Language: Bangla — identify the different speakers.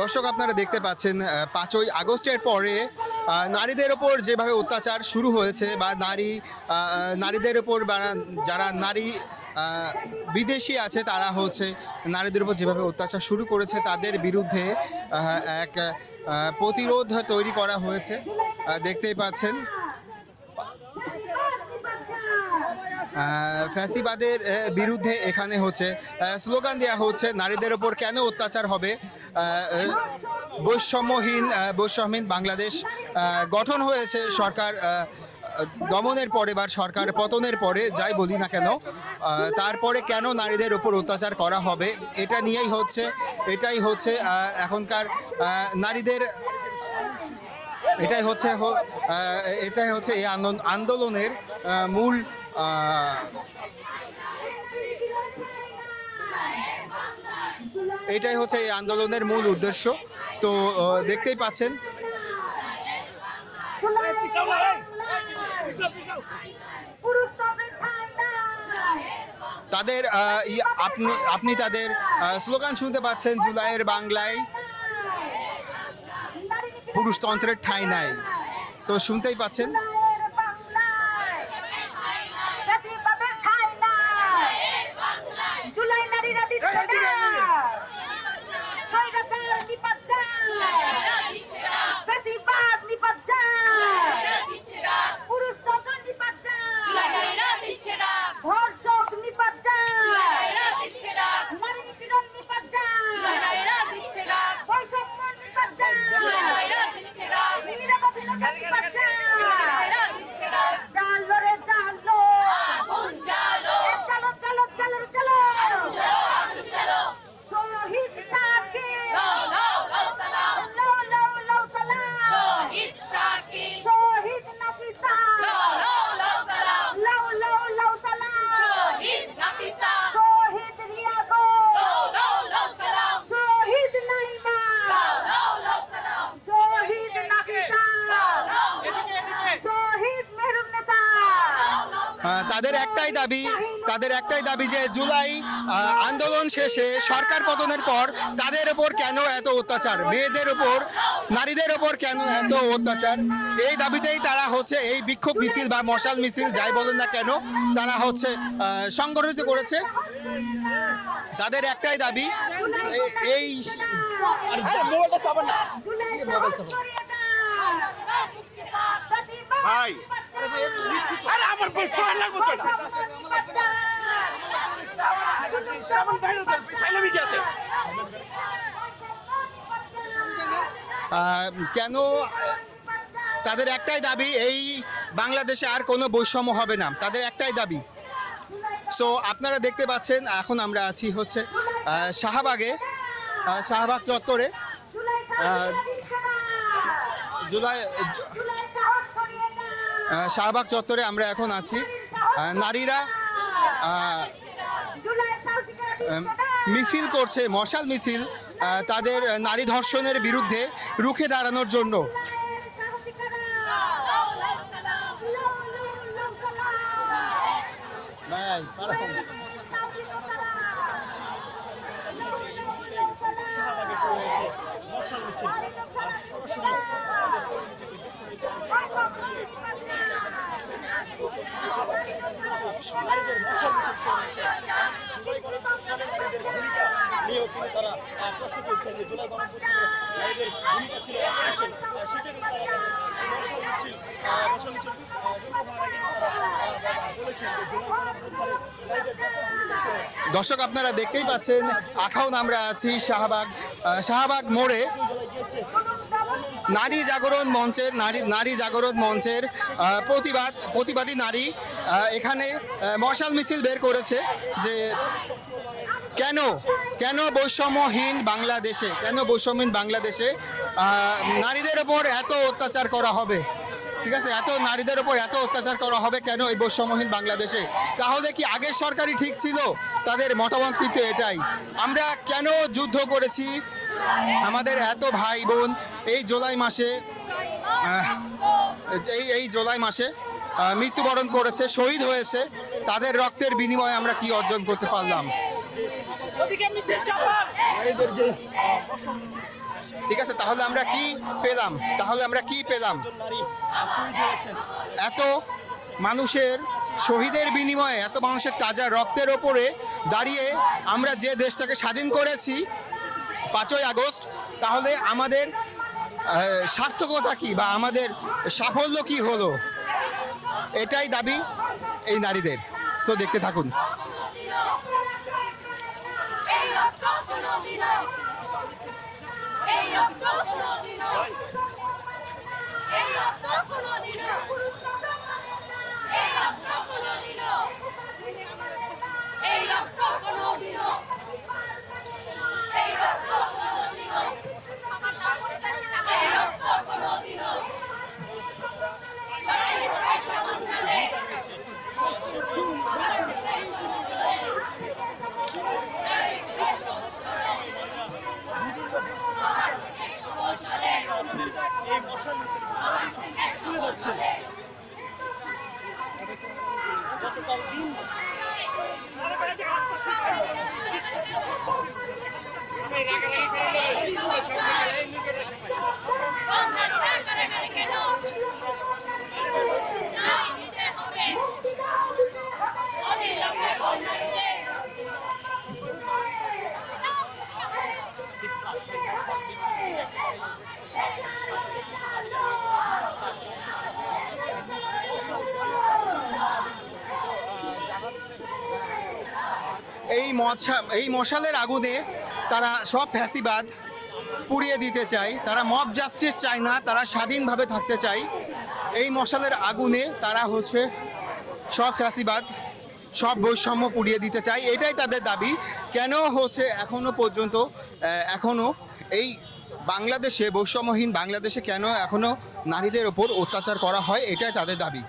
Speaker 1: দর্শক আপনারা দেখতে পাচ্ছেন পাঁচই আগস্টের পরে নারীদের ওপর যেভাবে অত্যাচার শুরু হয়েছে বা নারী নারীদের ওপর বা যারা নারী বিদেশি আছে তারা হচ্ছে নারীদের উপর যেভাবে অত্যাচার শুরু করেছে তাদের বিরুদ্ধে এক প্রতিরোধ তৈরি করা হয়েছে। দেখতেই পাচ্ছেন ফ্যাসিবাদের বিরুদ্ধে এখানে হচ্ছে স্লোগান দেওয়া হচ্ছে, নারীদের ওপর কেন অত্যাচার হবে? বৈষম্যহীন বৈষম্যহীন বাংলাদেশ গঠন হয়েছে সরকার দমনের পরে বা সরকার পতনের পরে, যাই বলি না কেন তারপরে কেন নারীদের ওপর অত্যাচার করা হবে? এটা নিয়েই হচ্ছে, এটাই হচ্ছে এখনকার নারীদের, এটাই হচ্ছে এটাই হচ্ছে এই আন্দোলন- আন্দোলনের মূল এটাই হচ্ছে এই আন্দোলনের মূল উদ্দেশ্য। তো দেখতেই পাচ্ছেন। তাদের আপনি আপনি তাদের স্লোগান শুনতে পাচ্ছেন, জুলাইয়ের বাংলায় পুরুষতন্ত্রের ঠাঁই নাই। তো শুনতেই পাচ্ছেন। তাদের একটাই দাবি তাদের একটাই দাবি যে জুলাই আন্দোলন শেষে সরকার পতনের পর তাদের ওপর কেন এত অত্যাচার? মেয়েদের ওপর নারীদের ওপর কেন এত অত্যাচার? এই দাবিতেই তারা হচ্ছে এই বিক্ষোভ মিছিল বা মশাল মিছিল যাই বলেন না কেন তারা হচ্ছে সংগঠিত করেছে। তাদের একটাই দাবি এই
Speaker 2: ভাই লাগবে তো
Speaker 1: কেন তাদের একটাই দাবি এই বাংলাদেশে আর কোনো বৈষম্য হবে না। তাদের একটাই দাবি। সো আপনারা দেখতে পাচ্ছেন এখন আমরা আছি হচ্ছে শাহবাগে শাহবাগ চত্বরে। জুলাই শাহবাগ চত্বরে আমরা এখন আছি। নারীরা মিছিল করছে মশাল মিছিল তাদের নারী ধর্ষণের বিরুদ্ধে রুখে দাঁড়ানোর জন্য।
Speaker 3: নিয়েও কিন্তু তারা প্রশ্ন যে জুলাই নারীদের ভূমিকা ছিল সেটা কিন্তু তারা মিছিল মিছিল নারীদের ভূমিকা
Speaker 1: দর্শক, আপনারা দেখতেই পাচ্ছেন এখন আমরা আছি শাহবাগ শাহবাগ মোড়ে। নারী জাগরণ মঞ্চের, নারী নারী জাগরণ মঞ্চের প্রতিবাদ, প্রতিবাদী নারী এখানে মশাল মিছিল বের করেছে যে কেন কেন বৈষম্যহীন বাংলাদেশে, কেন বৈষম্যহীন বাংলাদেশে নারীদের ওপর এত অত্যাচার করা হবে? ঠিক আছে? এত নারীদের ওপর এত অত্যাচার করা হবে কেন এই বৈষম্যহীন বাংলাদেশে? তাহলে কি আগের সরকারই ঠিক ছিল? তাদের মতামত কিন্তু এটাই। আমরা কেন যুদ্ধ করেছি? আমাদের এত ভাই বোন এই জুলাই মাসে এই এই জুলাই মাসে মৃত্যুবরণ করেছে শহীদ হয়েছে তাদের রক্তের বিনিময়ে আমরা কি অর্জন করতে পারলাম? ঠিক আছে তাহলে আমরা কি পেলাম? তাহলে আমরা কি পেলাম? এত মানুষের শহীদের বিনিময়ে এত মানুষের তাজা রক্তের ওপরে দাঁড়িয়ে আমরা যে দেশটাকে স্বাধীন করেছি পাঁচই আগস্ট, তাহলে আমাদের সার্থকতা কি বা আমাদের সাফল্য কি হলো? এটাই দাবি এই নারীদের। সো দেখতে থাকুন।
Speaker 4: এই রক্ত কোনোদিনও এই রক্ত কোনোদিনও এই রক্ত কোনোদিনও এই রক্ত কোনোদিনও এই রক্ত কোনোদিনও এই রক্ত কোনোদিনও আমার নাম হচ্ছে এই রক্ত কোনোদিনও লড়াই লড়াই সমাধানে
Speaker 3: এই মশাল মিছিল তুলে ধরছেন গতকাল দিন
Speaker 4: বন্ধন না করে করে কেন চাই দিতে হবে অবিলম্বে বন্যার্থে
Speaker 1: এই মশা এই মশালের আগুনে তারা সব ফ্যাসিবাদ পুড়িয়ে দিতে চায়। তারা মব জাস্টিস চায় না তারা স্বাধীনভাবে থাকতে চায়। এই মশালের আগুনে তারা হচ্ছে সব ফ্যাসিবাদ সব বৈষম্য পুড়িয়ে দিতে চায়। এটাই তাদের দাবি। কেন হচ্ছে এখনও পর্যন্ত আহ, এখনও এই বাংলাদেশে বৈষম্যহীন বাংলাদেশে কেন এখনও নারীদের ওপর অত্যাচার করা হয়? এটাই তাদের দাবি।